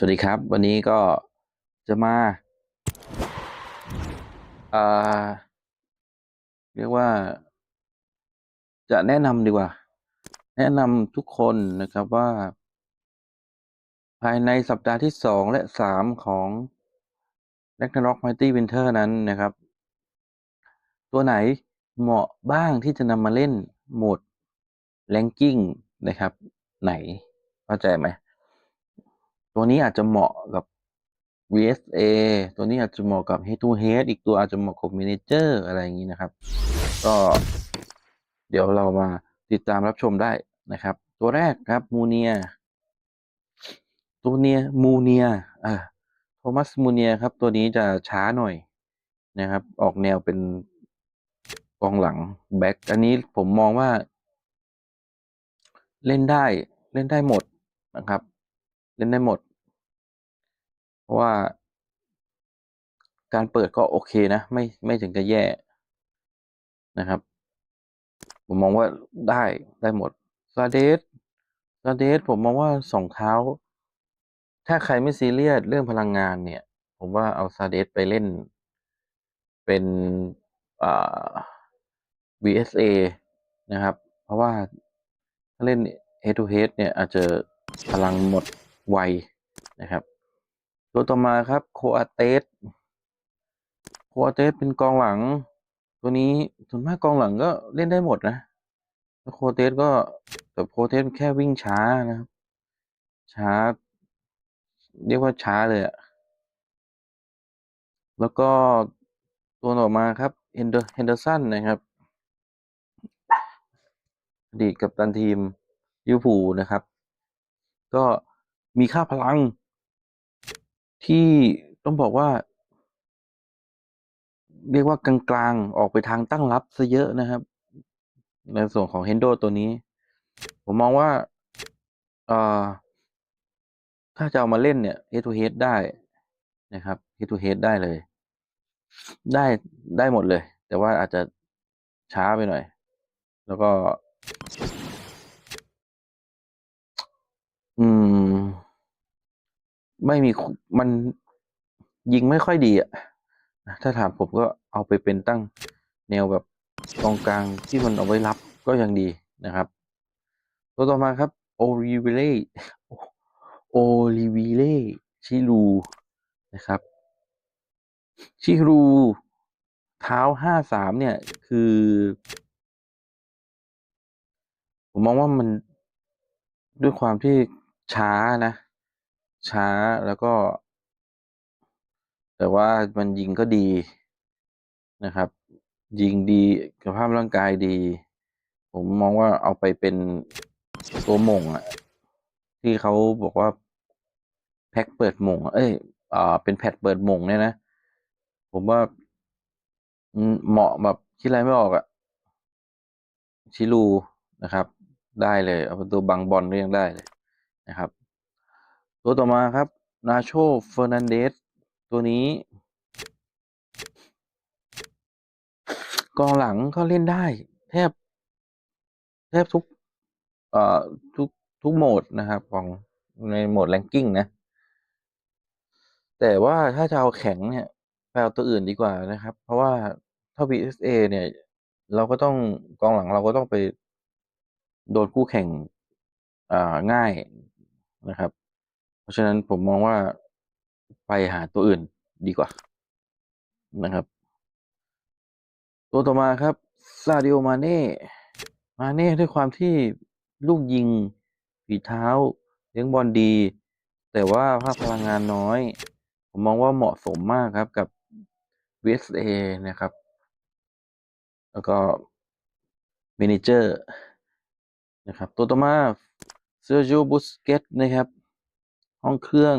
สวัสดีครับ วันนี้ก็จะมาเอ่อเรียกว่า จะแนะนำดีกว่า แนะนำทุกคนนะครับว่า ภายในสัปดาห์ที่สองและสามของ Ragnarok Mighty Winter นั้นนะครับ ตัวไหนเหมาะบ้างที่จะนำมาเล่นโหมด Ranking นะครับ ไหนเข้าใจไหม ตัวนี้อาจจะเหมาะกับ VSA ตัวนี้อาจจะเหมาะกับ Head to Head อีกตัวอาจจะเหมาะกับ Manager อะไรอย่างนี้นะครับ ก็เดี๋ยวเรามาติดตามรับชมได้นะครับ ตัวแรกครับมูเนียตัวเนียมูเนียอ่าโทมัสมูเนียครับ ตัวนี้จะช้าหน่อยนะครับ ออกแนวเป็นกองหลังแบ็กอันนี้ผมมองว่า เล่นได้เล่นได้หมดนะครับ เล่นได้หมด เพราะว่า การเปิดก็โอเคนะ ไม่ไม่ถึงกับแย่นะครับ ผมมองว่าได้ได้หมดซาเดสซาเดสผมมองว่าสองเท้า ถ้าใครไม่ซีเรียสเรื่องพลังงานเนี่ย ผมว่าเอาซาเดสไปเล่น เป็นอ่า VSA นะครับ เพราะว่าถ้าเล่น head to head เนี่ยอาจจะพลังหมดไวนะครับ ตัวต่อมาครับโคอาเตสโคอาเตสเป็นกองหลัง ตัวนี้ส่วนมากกองหลังก็เล่นได้หมดนะแล้วโคอาเตสก็แต่โคอาเตสแค่วิ่งช้านะครับ ช้า เรียกว่าช้าเลยอะแล้วก็ตัวต่อมาครับเฮนเดอร์เฮนเดอร์สันนะครับอดีตกัปตันทีมลิเวอร์พูลนะครับ ก็มีค่าพลัง ที่ต้องบอกว่า เรียกว่ากลาง ๆ ออกไปทางตั้งรับซะเยอะนะครับ ในส่วนของเฮนโดตัวนี้ ผมมองว่าอถ้าจะเอามาเล่นเนี่ย head to head ได้นะครับ head to head ได้เลย ได้ได้หมดเลย แต่ว่าอาจจะช้าไปหน่อย แล้วก็ อืม ไม่มีมันยิงไม่ค่อยดีอะถ้าถามผมก็เอาไปเป็นตั้งแนวแบบกองกลางที่มันเอาไว้รับก็ยังดีนะครับ ตัวต่อมาครับโอลิเวเล่โอลิเวเล่ชิรูนะครับชิรูเท้าห้าสามเนี่ยคือ ผมมองว่ามันด้วยความที่ช้านะ ช้าแล้วก็ แต่ว่ามันยิงก็ดีนะครับ ยิงดีสภาพร่างกายดี ผมมองว่าเอาไปเป็นตัวมงอะที่เขาบอกว่าแพ็คเปิดมง เอ้ยอ่าเป็นแพทเปิดมงเนี่ยนะ ผมว่าเหมาะแบบคิดอะไรไม่ออกอะชิลูนะครับ ได้เลย เอาเป็นตัวบังบอลก็ยังได้เลยนะครับ ตัวต่อมาครับ นาโชเฟอร์นันเดส ตัวนี้ กองหลังก็เล่นได้ แทบ แทบทุก เอ่อ ทุก ทุกโหมดนะครับ ของในโหมดแรงกิ้งนะ แต่ว่าถ้าจะเอาแข็งเนี่ยไปเอาตัวอื่นดีกว่านะครับ เพราะว่าถ้า VSA เนี่ย เราก็ต้องกองหลังเราก็ต้องไป โดนคู่แข่ง อ่า ง่ายนะครับ ราะฉะนั้นผมมองว่าไปหาตัวอื่นดีกว่านะครับ ตัวต่อมาครับซาดิโอมาเน่มาเน่ด้วยความที่ลูกยิงฝีเท้าเลี้ยงบอลดี แต่ว่าภาพพลังงานน้อย ผมมองว่าเหมาะสมมากครับกับ VSA นะครับ แล้วก็ Manager นะครับ ตัวต่อมาเซอร์จิโอบุสเกตนะครับ ห้องเครื่อง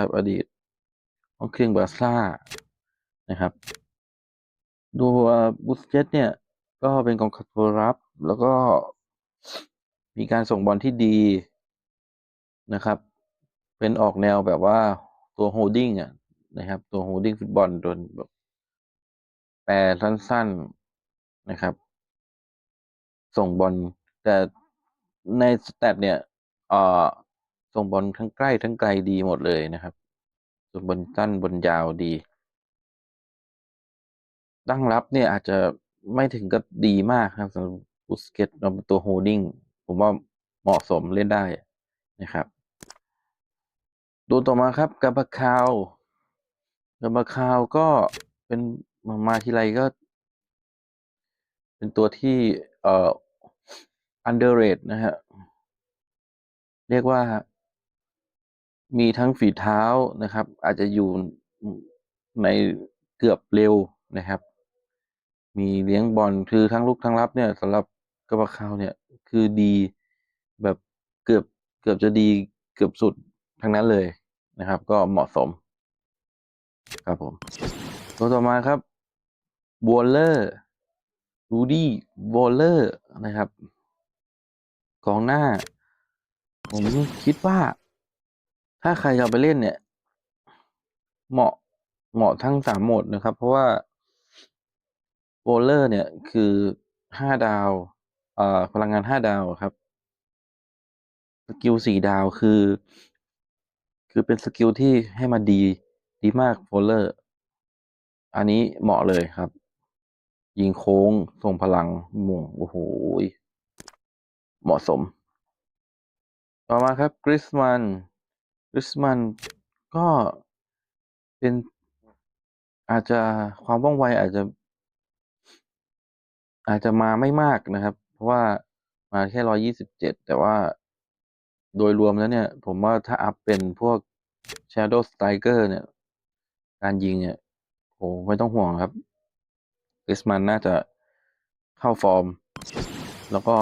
ครับอดีต ห้องเครื่องบาร์ซ่านะครับดูบุสเกตเนี่ย ก็เป็นกองตัวรับ แล้วก็มีการส่งบอลที่ดีนะครับ เป็นออกแนวแบบว่าตัวโฮดดิ้งอะนะครับ ตัวโฮดดิ้งฟุตบอลโดนแบบแปรสั้นๆนะครับ ส่งบอลแต่ในสแตทเนี่ยเอ่อ ส่งบอลทั้งใกล้ทั้งไกลดีหมดเลยนะครับส่วนบนสั้นบนยาวดี ตั้งรับเนี่ยอาจจะไม่ถึงกับดีมากครับสำหรับบุสเกตเป็นตัวโฮดดิ้งผมว่าเหมาะสมเล่นได้นะครับ ดูต่อมาครับกาบาคาวกาบาคาวก็เป็นมามาทีไรก็ เป็นตัวที่เอ่อ underrate นะฮะเรียกว่า มีทั้งฝีเท้านะครับ อาจจะอยู่ในเกือบเร็วนะครับ มีเลี้ยงบอลคือทั้งลุกทั้งรับเนี่ยสำหรับกระบะคาวเนี่ยคือดีแบบเกือบเกือบจะดีเกือบสุดทั้งนั้นเลยนะครับ ก็เหมาะสม ครับผม ตัวต่อมาครับวอลเลอร์รูดี้วอลเลอร์นะครับกองหน้า ผมคิดว่า ถ้าใครจะเอาไปเล่นเนี่ย เหมาะเหมาะทั้งสามโหมดนะครับ เพราะว่าโบลเลอร์เนี่ยคือห้าดาวเอ่อพลังงานห้าดาวครับ สกิลสี่ดาวคือ คือเป็นสกิลที่ให้มาดีดีมากโบลเลอร์ อันนี้เหมาะเลยครับ ยิงโค้งส่งพลังม่งโอ้โหเหมาะสม ต่อมาครับกริสมัน ริสมันก็เป็นอาจจะความว่องไวอาจจะ อาจจะมาไม่มากนะครับ เพราะว่ามาแค่ร้อยี่สิบเจ็ดแต่ว่าโดยรวมแล้วเนี่ย ผมว่าถ้าอัพเป็นพวก Shadow Striker เนี่ย การยิงเนี่ยโอ้ไม่ต้องห่วงครับริสมันน่าจะเข้าฟอร์ม แล้วก็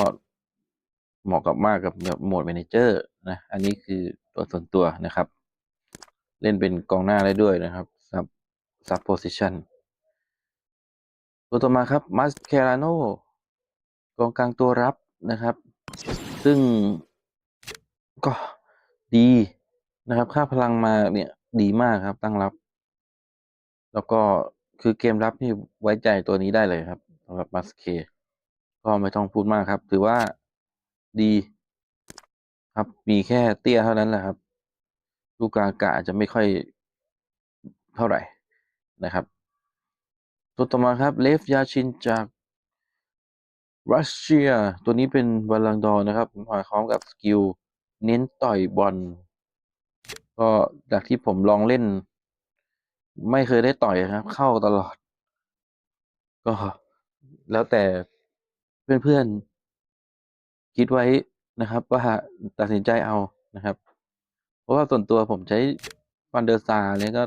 เหมาะกับมากกับแบบโหมด Manager นะ อันนี้คือ ตัวส่วนตัวนะครับ เล่นเป็นกองหน้าได้ด้วยนะครับ sub sub position ตัวต่อมาครับมัสเคราโนกองกลางตัวรับนะครับ ซึ่งก็ดีนะครับ ค่าพลังมาเนี่ยดีมากครับตั้งรับ แล้วก็คือเกมรับนี่ไว้ใจตัวนี้ได้เลยครับสำหรับมัสเคก็ไม่ต้องพูดมากครับ ถือว่าดี ครับ มีแค่เตี้ยเท่านั้นแหละครับ ลูกกากะอาจจะไม่ค่อยเท่าไหร่นะครับตัวต่อมาครับเลฟยาชินจากรัสเซีย ตัวนี้เป็นบอลลังดอนะครับมาพร้อมกับสกิลเน้นต่อยบอลก็จากที่ผมลองเล่น ไม่เคยได้ต่อยนะครับ เข้าตลอด ก็แล้วแต่เพื่อนๆคิดไว้ นะครับว่าตัดสินใจเอานะครับ เพราะว่าส่วนตัวผมใช้ฟันเดอร์ซาเนี่ยก็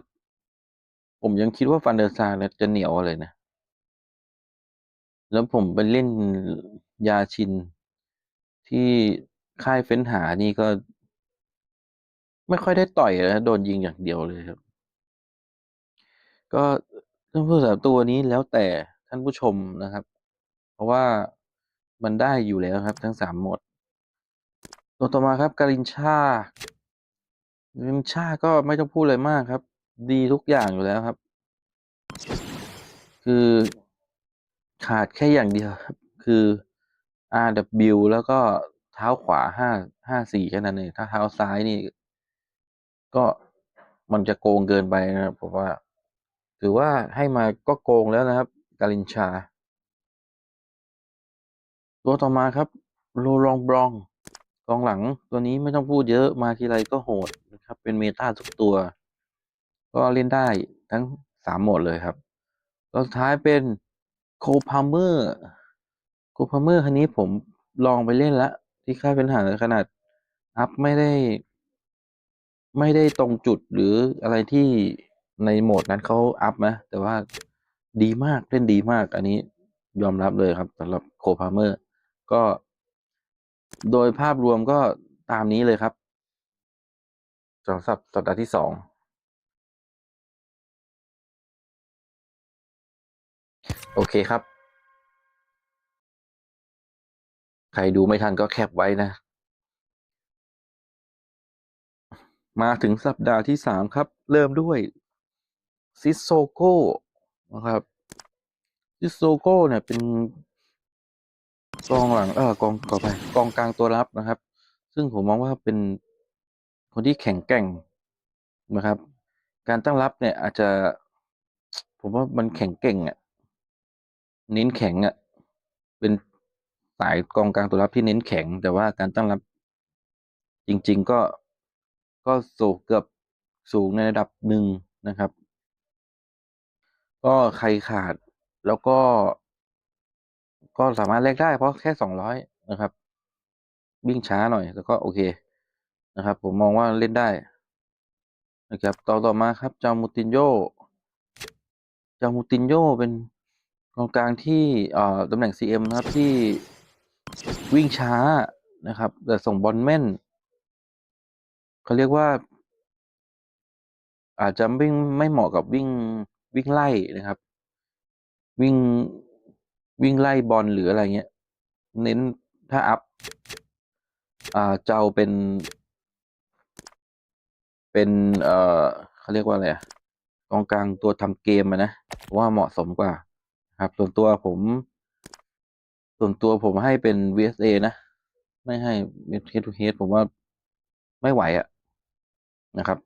ผมยังคิดว่าฟันเดอร์ซาเนี่ยจะเหนียวเลยนะ แล้วผมไปเล่นยาชินที่ค่ายเฟ้นหานี่ก็ ไม่ค่อยได้ต่อยนะโดนยิงอย่างเดียวเลยครับ ก็ท่านผู้สำหรับตัวนี้แล้วแต่ท่านผู้ชมนะครับ เพราะว่ามันได้อยู่แล้วครับทั้งสามหมด ตัวต่อมาครับการินชาการินชาก็ไม่ต้องพูดเลยมากครับ ดีทุกอย่างอยู่แล้วครับ คือขาดแค่อย่างเดียวครับ คือ RW แล้วก็เท้าขวาห้าห้าสี่แค่นั้นเองถ้าเท้าซ้ายนี่ ก็มันจะโกงเกินไปนะครับผมว่า ถือว่าให้มาก็โกงแล้วนะครับ กาลินชา ตัวต่อมาครับ โลรองบรอง กองหลังตัวนี้ไม่ต้องพูดเยอะมาทีไรก็โหดนะครับ เป็นเมตาทุกตัว ก็เล่นได้ทั้งสามโหมดเลยครับตัวสุดท้ายเป็นโคพาเมอร์โคพาเมอร์คันนี้ผมลองไปเล่นแล้วที่ค่ายเป็นหาขนาดอัพไม่ได้ ไม่ได้ตรงจุดหรืออะไรที่ในโหมดนั้นเขาอัพนะแต่ว่าดีมากเล่นดีมากอันนี้ยอมรับเลยครับสำหรับโคพาเมอร์ก็ โดยภาพรวมก็ตามนี้เลยครับสำหรับสัปดาห์ที่สองโอเคครับ ใครดูไม่ทันก็แคปไว้นะ มาถึงสัปดาห์ที่สามครับ เริ่มด้วยซิโซโก้นะครับซิโซโก้เนี่ยเป็น กองหลังเออกองขอไปกองกลางตัวรับนะครับ ซึ่งผมมองว่าเป็นคนที่แข็งแกร่งนะครับ การตั้งรับเนี่ยอาจจะ ผมว่ามันแข็งเก่งอะเน้นแข็งอะเป็นสายกองกลางตัวรับที่เน้นแข็ง แต่ว่าการตั้งรับ จริง ๆก็ก็สูงเกือบสูงในระดับหนึ่งนะครับ ก็ใครขาดแล้วก็ ก็สามารถแลกได้เพราะแค่200นะครับวิ่งช้าหน่อยแต่ก็โอเคนะครับ ผมมองว่าเล่นได้นะครับต่อต่อมาครับ João Moutinho João Moutinho เป็นกองกลางที่เอ่อตำแหน่ง CM นะครับที่วิ่งช้านะครับ แต่ส่งบอลแม่นเขาเรียกว่า อาจจะวิ่งไม่เหมาะกับวิ่งวิ่งไล่นะครับ วิ่ง วิ่งไล่บอลหรืออะไรเงี้ย เน้นถ้าอัปอ่า João เป็น เป็นเอ่อเขาเรียกว่าอะไรอะกองกลางตัวทำเกมะนะว่าเหมาะสมกว่า ครับ ส่วนตัวผม ส่วนตัวผมให้เป็น VSA นะ ไม่ให้ Head to Head ผมว่าไม่ไหวอะนะครับ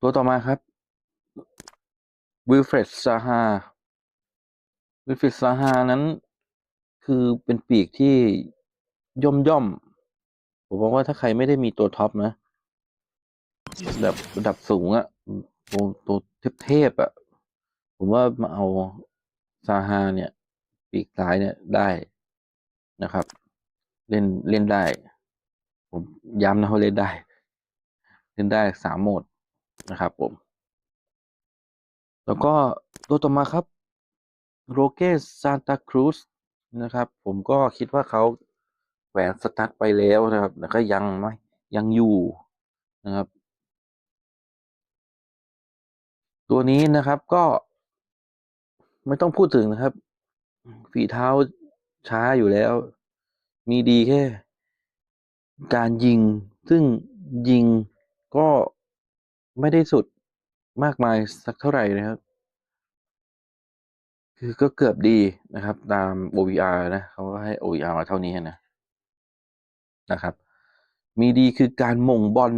ตัวต่อมาครับวิลเฟรดซาฮา Wilfried Zaha Wilfried Zaha นั้น คือเป็นปีกที่ย่อมๆผมมองว่าถ้าใครไม่ได้มีตัวท็อปนะแบบระดับสูงอะตัวตัวเทพๆอะผมว่ามาเอา Zaha เนี่ย ปีกซ้ายเนี่ยได้นะครับ เล่นเล่นได้ ผมย้ำนะว่าเล่นได้ เล่นได้3โหมดนะครับผม แล้วก็ตัวต่อมาครับ Roque Santa Cruz นะครับ ผมก็คิดว่าเขาแขวนสตั๊ดไปแล้วนะครับ แต่ก็ยังไม่ยังอยู่นะครับ ตัวนี้นะครับก็ ไม่ต้องพูดถึงนะครับ ฝีเท้าช้าอยู่แล้ว มีดีแค่ การยิง ซึ่งยิงก็ไม่ได้สุดมากมายสักเท่าไหร่นะครับ คือก็เกือบดีนะครับ ตาม OVR นะเขาก็ให้ OVR มาเท่านี้นะนะครับ มีดีคือการม่งบอล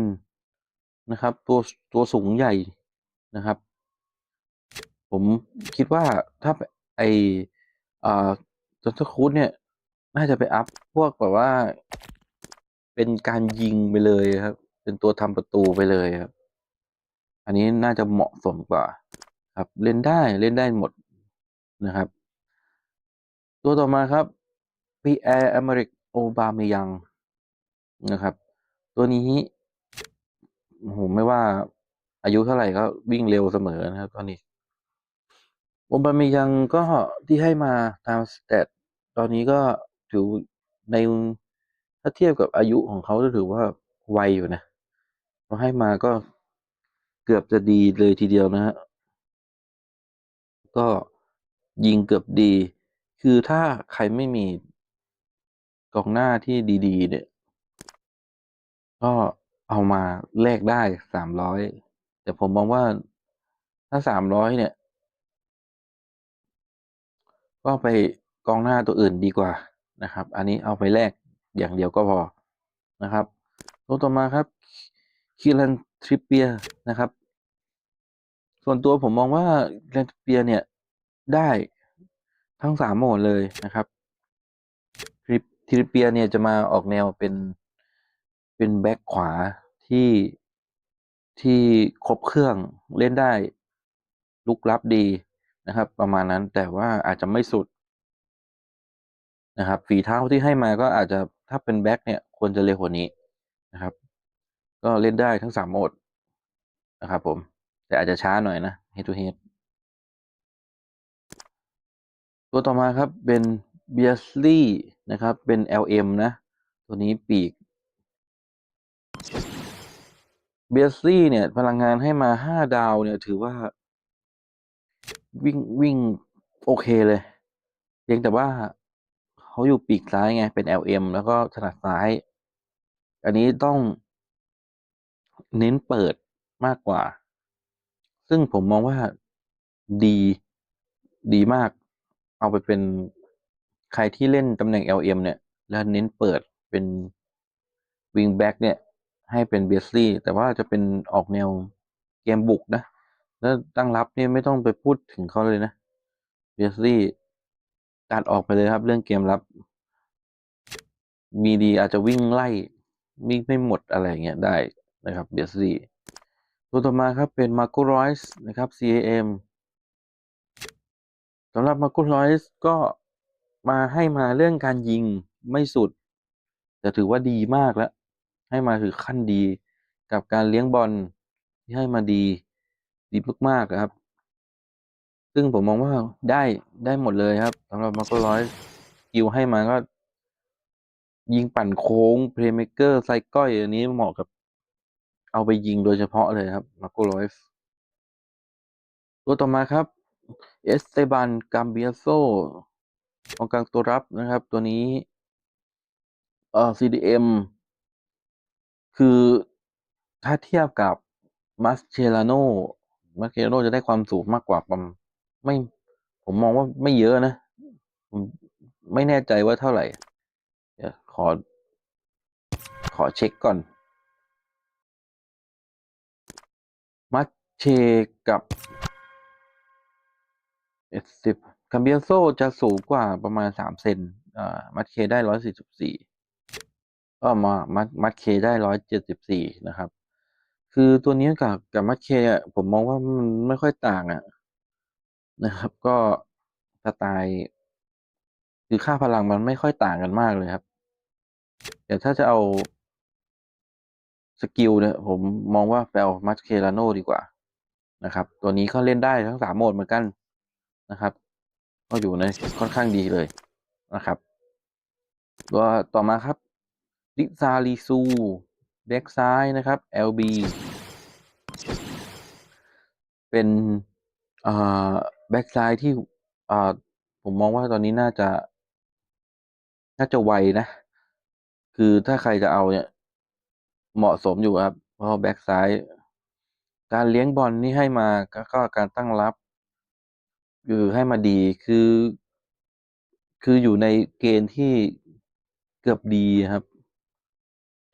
นะครับ ตัวตัวสูงใหญ่นะครับ ผมคิดว่าถ้าไออ่า Santa Cruz เนี่ย น่าจะไปอัปพวกแบบว่า เป็นการยิงไปเลยครับ เป็นตัวทำประตูไปเลยครับ อันนี้น่าจะเหมาะสมกว่า ครับเล่นได้เล่นได้หมด นะครับ ตัวต่อมาครับ Pierre-Emerick Aubameyang นะครับ ตัวนี้โอ้โฮไม่ว่าอายุเท่าไหร่ก็วิ่งเร็วเสมอนะครับตอนนี้ Aubameyang ก็ที่ให้มาตาม Stats ตอนนี้ก็ถือในถ้าเทียบกับอายุของเขาก็ถือว่าไวอยู่นะพอให้มาก็เกือบจะดีเลยทีเดียวนะครับก็ ยิงเกือบดี คือถ้าใครไม่มีกองหน้าที่ดี ๆ เนี่ย ก็เอามาแลกได้300แต่ผมมองว่าถ้า300เนี่ย ก็ไปกองหน้าตัวอื่นดีกว่านะครับ อันนี้เอาไปแลกอย่างเดียวก็พอนะครับตัวต่อมาครับ Kieran Trippier นะครับ ส่วนตัวผมมองว่า Kieran Trippier เนี่ย ได้ทั้ง3โหมดเลยนะครับ Trip Trippier เนี่ยจะมาออกแนวเป็นเป็นแบ็กขวาที่ที่ครบเครื่องเล่นได้รุกรับดีนะครับ ประมาณนั้นแต่ว่าอาจจะไม่สุดนะครับฝีเท้าที่ให้มาก็อาจจะถ้าเป็นแบ็กเนี่ยควรจะเร็วกว่านี้นะครับ ก็เล่นได้ทั้ง3โหมดนะครับผม แต่อาจจะช้าหน่อยนะ Head to Head ตัวต่อมาครับเป็น Beasley นะครับ เป็น LM นะ ตัวนี้ปีก Beasley เนี่ย พลังงานให้มา5ดาวเนี่ย ถือว่า วิ่งวิ่งโอเคเลยเพียงแต่ว่าเขาอยู่ปีกซ้ายไง เป็น LM แล้วก็ถนัดซ้าย อันนี้ต้องเน้นเปิดมากกว่า ซึ่งผมมองว่าดีดีมาก เอาไปเป็นใครที่เล่นตำแหน่ง LM เนี่ย แล้วเน้นเปิดเป็นวิงแบ็กเนี่ย ให้เป็นเบสลี่แต่ว่าจะเป็นออกแนวเกมบุกนะ แล้วตั้งรับเนี่ยไม่ต้องไปพูดถึงเขาเลยนะเบสลี่ตัดออกไปเลยครับ เรื่องเกมรับ มีดีอาจจะวิ่งไล่วิ่งไม่หมดอะไรเงี้ยได้นะครับเบสลี่ตัวต่อมาครับเป็นมาร์โกรอยส์นะครับ CAM ำหรับมาร์โกรอยส์ก็มาให้มาเรื่องการยิงไม่สุด แต่ถือว่าดีมากแล้ว ให้มาถือขั้นดีกับการเลี้ยงบอลที่ให้มาดีดีมากๆครับ ซึ่งผมมองว่าได้ได้หมดเลยครับสำหรับมาร์โกรอยส์กิวให้มาก็ ยิงปั่นโค้งเพลย์เม k เกอร์ไซก้อยอันนี้เหมาะกับเอาไปยิงโดยเฉพาะเลยครับมาร์โกโรยส์ตัวต่อมาครับ เอสเตบันกัมเบียโซกองกลางตัวรับนะครับ ตัวนี้ เอ่อ CDM คือถ้าเทียบกับมัสเชลาโนมัสเชลาโนจะได้ความสูงมากกว่าประมไม่ ผมมองว่าไม่เยอะนะ ไม่แน่ใจว่าเท่าไหร่เดี๋ยวขอ ขอเช็คก่อน มัชเชกับ เอสสิบคัมเบียโซจะสูงกว่าประมาณสามเซนอ่ามัชเคได้ร้อยสี่สิบสี่ก็มามัดมัดเคได้ร้อยเจ็ดสิบสี่นะครับ คือตัวนี้กับกับมัดเคอะผมมองว่ามันไม่ค่อยต่างอะนะครับ ก็สไตล์คือค่าพลังมันไม่ค่อยต่างกันมากเลยครับแต่ถ้าจะเอาสกิลเนี่ยผมมองว่าแฟลมัสเคลาโนดีกว่านะครับ ตัวนี้ก็เล่นได้ทั้งสามโหมดเหมือนกัน นะครับ ก็อยู่ในค่อนข้างดีเลยนะครับตัวต่อมาครับลิซาลิซูแบ็กซ้ายนะครับ LB เป็นแบ็กซ้ายที่ผมมองว่าตอนนี้น่าจะ น่าจะไวนะ คือถ้าใครจะเอาเนี่ย เหมาะสมอยู่ครับ เพราะแบ็กซ้าย การเลี้ยงบอลนี่ให้มาก็การตั้งรับ คือให้มาดีคือ คืออยู่ในเกณฑ์ที่เกือบดีครับ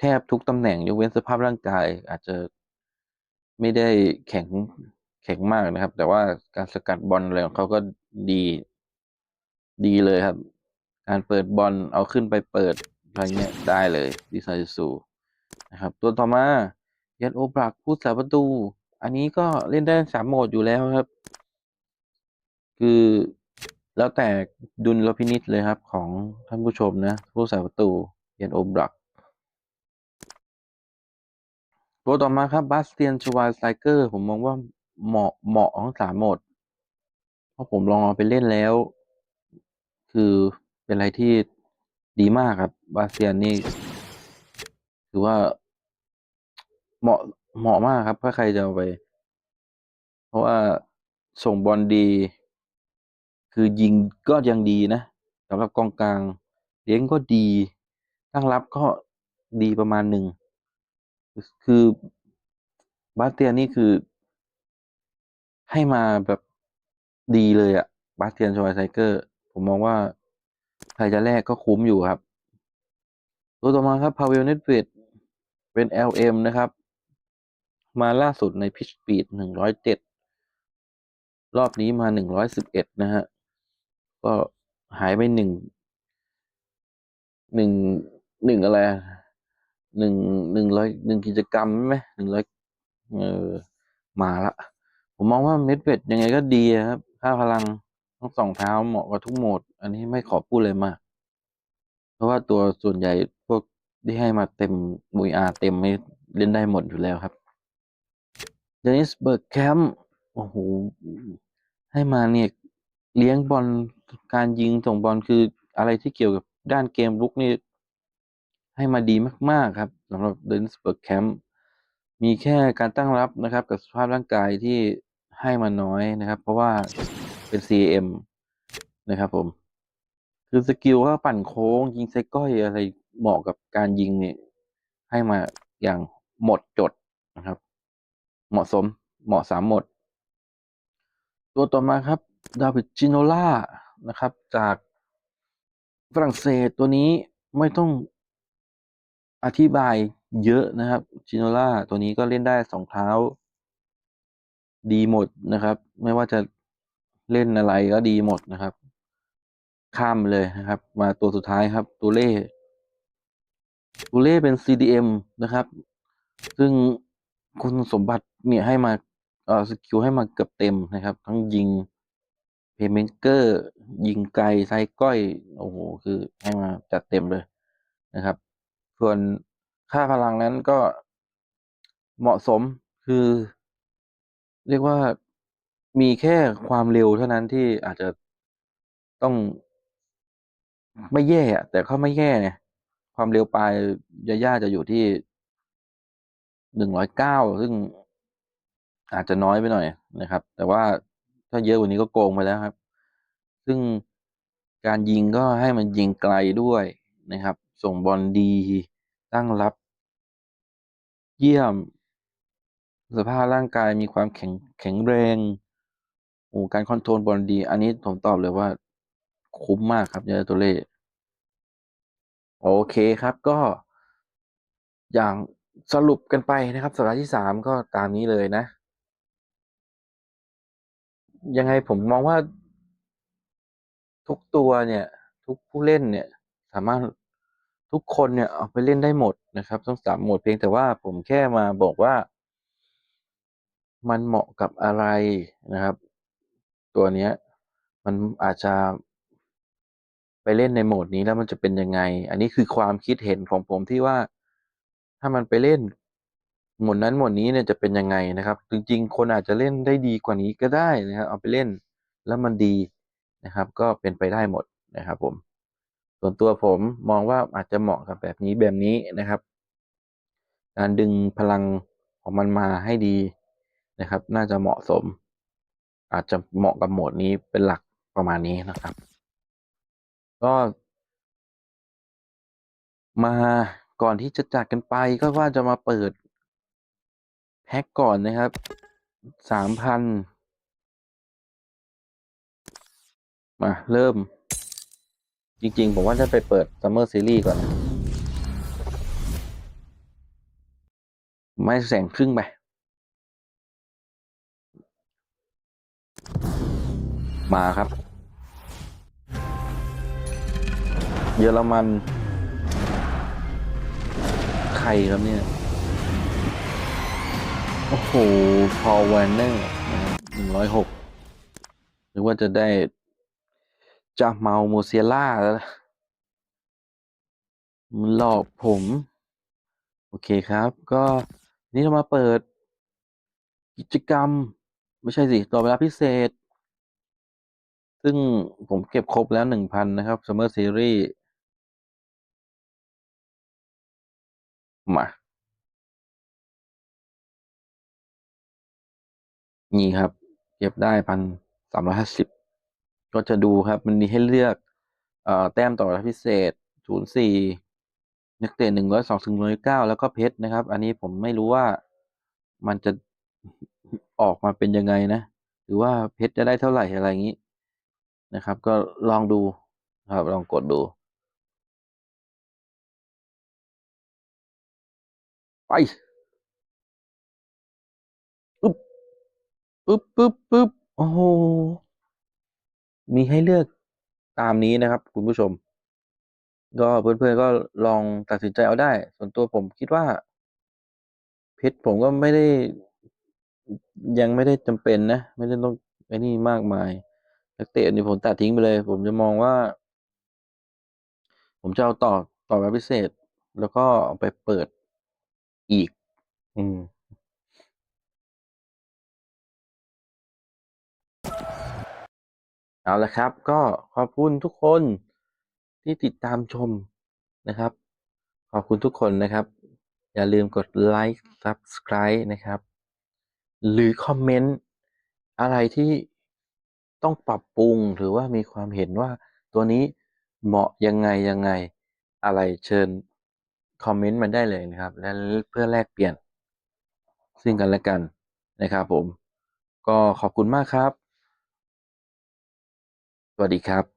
แทบทุกตำแหน่งยกเว้นสภาพร่างกาย อาจจะไม่ได้แข็งแข็งมากนะครับ แต่ว่าการสกัดบอลอะไรของเขาก็ดีดีเลยครับ การเปิดบอลเอาขึ้นไปเปิดอะไรเงี้ยได้เลยดิซาซูนะครับ ตัวต่อมายันโอบรักผู้สาประตู อันนี้ก็เล่นได้สามโหมดอยู่แล้วครับ คือแล้วแต่ดุลพินิษเลยครับของท่านผู้ชมนะ ผู้สาประตูยันโอบรักตัวต่อมาครับบาสเตียนชวาสไซเกอร์ผมมองว่าเหมาะเหมาะของสามหมด เพราะผมลองเอาไปเล่นแล้ว คือเป็นอะไรที่ดีมากครับ บาสเตียนนี่ถือว่าเหมาะเหมาะมากครับ ถ้าใครจะเอาไป เพราะว่าส่งบอลดี คือยิงก็ยังดีนะสำหรับกองกลาง เลี้ยงก็ดี ตั้งรับก็ดีประมาณหนึ่ง คือบาสเตียนนี่คือ ให้มาแบบดีเลยอะบาสเตียนชวายไซเกอร์ ผมมองว่าใครจะแลกก็คุ้มอยู่ครับ ตัวต่อมาครับพาเวลเนตเวดเป็น LM นะครับ มาล่าสุดในพิชปีดหนึ่งร้อยเจ็ดรอบนี้มาหนึ่งร้อยสิบเอ็ดนะฮะ ก็หายไปหนึ่งหนึ่งหนึ่งอะไรหนึ่งหนึ่งร้อยหนึ่งกิจกรรมไหมหนึ่งร้อยเออมาละ ผมมองว่าเม็ดเวดยังไงก็ดีครับค่าพลังทั้งสองเท้าเหมาะกับทุกโหมด อันนี้ไม่ขอพูดเลยมาก เพราะว่าตัวส่วนใหญ่พวกที่ให้มาเต็มบุยอาเต็มไม่เล่นได้หมดอยู่แล้วครับเดนิสเบิร์กแคมป์โอ้โหให้มาเนี่ย เลี้ยงบอล การยิงส่งบอลคืออะไรที่เกี่ยวกับด้านเกมลุกนี่ ให้มาดีมาก ๆ ครับสำหรับเดนสเบิร์กแคมป์มีแค่การตั้งรับนะครับ กับสภาพร่างกายที่ให้มาน้อยนะครับ เพราะว่าเป็น CM นะครับผม คือสกิลว่าปั่นโค้ง ยิงไซก้อยอะไรเหมาะกับการยิงเนี่ยให้มาอย่างหมดจดนะครับ เหมาะสมเหมาะสามหมด ตัวต่อมาครับ ดาวิดจิโนล่านะครับ จากฝรั่งเศสตัวนี้ไม่ต้องอธิบายเยอะนะครับชิโนล่าตัวนี้ก็เล่นได้สองเท้า ดีหมดนะครับ ไม่ว่าจะเล่นอะไรก็ดีหมดนะครับ ข้ามเลยนะครับ มาตัวสุดท้ายครับตัวเล่ตัวเล่เป็น CDM นะครับ ซึ่งคุณสมบัติเนี่ยให้มาเอ่อสกิลให้มาเกือบเต็มนะครับ ทั้งยิง เพย์เมเกอร์ ยิงไกลไซก้อย โอ้โห คือให้มาจัดเต็มเลยนะครับ ส่วนค่าพลังนั้นก็เหมาะสมคือ เรียกว่ามีแค่ความเร็วเท่านั้นที่อาจจะต้องไม่แย่แต่ก็ไม่แย่ไงความเร็วปลายยาย่าจะอยู่ที่หนึ่งร้อยเก้าซึ่งอาจจะน้อยไปหน่อยนะครับ แต่ว่า ถ้าเยอะกว่านี้ก็โกงไปแล้วครับ ซึ่งการยิงก็ให้มันยิงไกลด้วยนะครับ ส่งบอลดีตั้งรับ เยี่ยม สภาพร่างกายมีความแข็งแข็งแรงโอ้การคอนโทรลบอลดี อันนี้ผมตอบเลยว่า คุ้มมากครับยาตัวเล่โอเคครับก็ อย่างสรุปกันไปนะครับ สัปดาห์ที่สามก็ตามนี้เลยนะ ยังไงผมมองว่า ทุกตัวเนี่ย ทุกผู้เล่นเนี่ย สามารถทุกคนเนี่ยเอาไปเล่นได้หมดนะครับทั้งสามโหมดเพียงแต่ว่าผมแค่มาบอกว่า มันเหมาะกับอะไรนะครับ ตัวเนี้ย มันอาจจะไปเล่นในโหมดนี้แล้วมันจะเป็นยังไง อันนี้คือความคิดเห็นของผมที่ว่าถ้ามันไปเล่น หมดนั้นหมดนี้เนี่ยจะเป็นยังไงนะครับ จริงๆ คนอาจจะเล่นได้ดีกว่านี้ก็ได้นะครับ เอาไปเล่นแล้วมันดีนะครับ ก็เป็นไปได้หมดนะครับ ผม ส่วนตัวผมมองว่าอาจจะเหมาะกับแบบนี้แบบนี้นะครับ การดึงพลังของมันมาให้ดีนะครับ น่าจะเหมาะสม อาจจะเหมาะกับโหมดนี้เป็นหลักประมาณนี้นะครับ ก็มาก่อนที่จะจากกันไปก็ว่าจะมาเปิด แพ็กก่อนนะครับสามพันมา เริ่ม จริง ๆ ผมว่าจะไปเปิด Summer Series ก่อน ไม่แสงครึ่งไป มาครับ เยอรมัน ใครครับเนี่ย หพอแวนเนอร์หนึ่งร้อยหกหรือว่าจะได้จาเมาโมเซียล่าแล้วมันหลอกผม โอเคครับ ก็นี่เรามาเปิด กิจกรรม ไม่ใช่สิต่อเวลาพิเศษ ซึ่งผมเก็บครบแล้วหนึ่งพันนะครับ Summer Series มา นี่ครับ เก็บได้พันสามร้อยห้าสิบก็จะดูครับ มันมีให้เลือกเอ่อแต้มต่อเวลาพิเศษศูนย์สี่นักเตะหนึ่งร้อยสองถึงร้อยเก้าแล้วก็เพชรนะครับ อันนี้ผมไม่รู้ว่ามันจะออกมาเป็นยังไงนะ หรือว่าเพชรจะได้เท่าไหร่อะไรอย่างนี้นะครับ ก็ลองดูครับลองกดดู ไป ปึ๊บปึ๊บปึ๊บโอ้โหมีให้เลือกตามนี้นะครับ คุณผู้ชม ก็เพื่อนๆก็ลองตัดสินใจเอาได้ ส่วนตัวผมคิดว่า เพชรผมก็ไม่ได้ ยังไม่ได้จำเป็นนะ ไม่ได้ต้องไอ้นี่มากมายนักเตะนี่ผมตัดทิ้งไปเลย ผมจะมองว่า ผมจะเอาต่อต่อแบบพิเศษ แล้วก็ไปเปิดอีก อืม เอาละครับ ก็ขอบคุณทุกคนที่ติดตามชมนะครับ ขอบคุณทุกคนนะครับ อย่าลืมกดไลค์ Subscribe นะครับ หรือคอมเมนต์อะไรที่ต้องปรับปรุงหรือว่ามีความเห็นว่าตัวนี้เหมาะยังไงยังไงอะไรเชิญคอมเมนต์มาได้เลยนะครับ และเพื่อแลกเปลี่ยน ซึ่งกันและกันนะครับผม ก็ขอบคุณมากครับ สวัสดีครับ